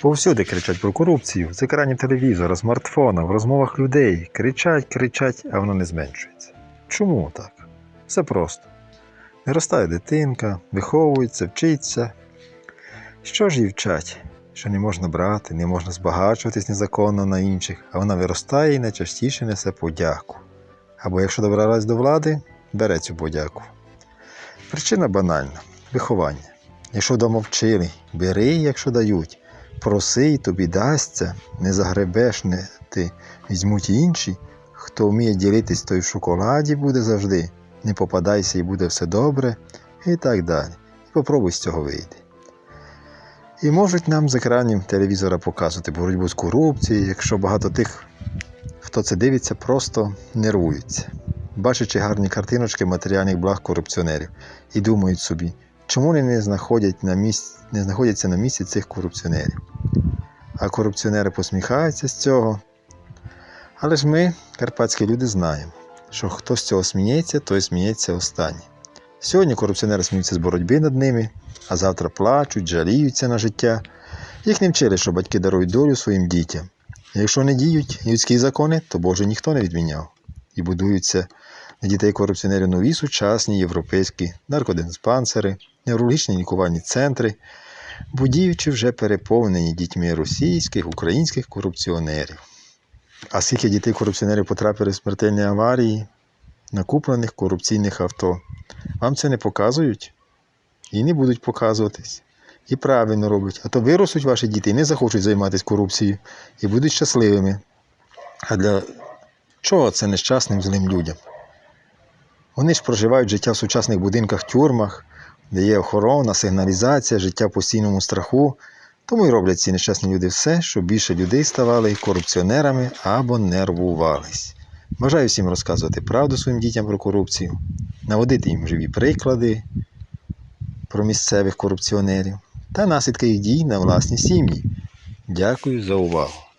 Повсюди кричать про корупцію, з екранів телевізора, смартфона, в розмовах людей. Кричать, кричать, а воно не зменшується. Чому так? Все просто. Виростає дитинка, виховується, вчиться. Що ж їй вчать? Що не можна брати, не можна збагачуватись незаконно на інших, а вона виростає і найчастіше несе подяку. Або якщо добралась до влади, бере цю подяку. Причина банальна виховання. Якщо вдома вчили, бери, якщо дають, проси, і тобі дасться, не загребеш, не ти візьмуть інші. Хто вміє ділитись, той в шоколаді буде завжди, не попадайся і буде все добре, і так далі. І попробуй з цього вийти. І можуть нам з екранів телевізора показувати боротьбу з корупцією, якщо багато тих, хто це дивиться, просто нервуються, бачачи гарні картиночки матеріальних благ корупціонерів, і думають собі, чому вони не, знаходять на місці, не знаходяться на місці цих корупціонерів. А корупціонери посміхаються з цього. Але ж ми, карпатські люди, знаємо, що хто з цього сміється, той сміється останній. Сьогодні корупціонери сміються з боротьби над ними, а завтра плачуть, жаліються на життя. Їх не вчили, що батьки дарують долю своїм дітям. Якщо не діють людські закони, то Боже ніхто не відміняв. І будуються на дітей корупціонерів нові сучасні європейські наркодиспансери, неврологічні лікувальні центри, бо вже переповнені дітьми російських, українських корупціонерів. А скільки дітей корупціонерів потрапили в смертельні аварії на куплених корупційних авто? Вам це не показують і не будуть показуватись. І правильно роблять. А то виростуть ваші діти і не захочуть займатися корупцією і будуть щасливими. А для чого це нещасним злим людям? Вони ж проживають життя в сучасних будинках, тюрмах, де є охорона, сигналізація, життя в постійному страху. Тому й роблять ці нещасні люди все, щоб більше людей ставали корупціонерами або нервувались. Бажаю всім розказувати правду своїм дітям про корупцію, наводити їм живі приклади про місцевих корупціонерів та наслідки їх дій на власні сім'ї. Дякую за увагу.